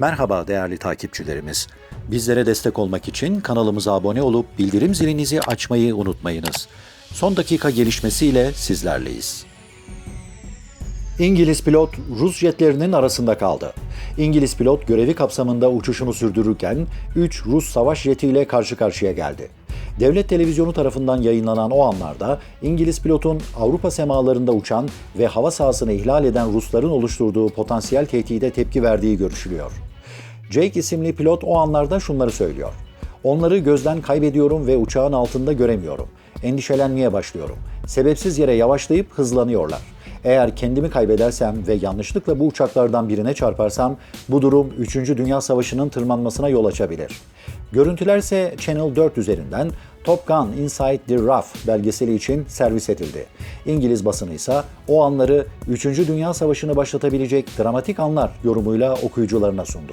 Merhaba değerli takipçilerimiz. Bizlere destek olmak için kanalımıza abone olup bildirim zilinizi açmayı unutmayınız. Son dakika gelişmesiyle sizlerleyiz. İngiliz pilot Rus jetlerinin arasında kaldı. İngiliz pilot görevi kapsamında uçuşunu sürdürürken 3 Rus savaş jetiyle karşı karşıya geldi. Devlet televizyonu tarafından yayınlanan o anlarda İngiliz pilotun Avrupa semalarında uçan ve hava sahasını ihlal eden Rusların oluşturduğu potansiyel tehdide tepki verdiği görüşülüyor. Jake isimli pilot o anlarda şunları söylüyor. Onları gözden kaybediyorum ve uçağın altında göremiyorum. Endişelenmeye başlıyorum. Sebepsiz yere yavaşlayıp hızlanıyorlar. Eğer kendimi kaybedersem ve yanlışlıkla bu uçaklardan birine çarparsam bu durum 3. Dünya Savaşı'nın tırmanmasına yol açabilir. Görüntülerse Channel 4 üzerinden Top Gun Inside the Rough belgeseli için servis edildi. İngiliz basını ise o anları 3. Dünya Savaşı'nı başlatabilecek dramatik anlar yorumuyla okuyucularına sundu.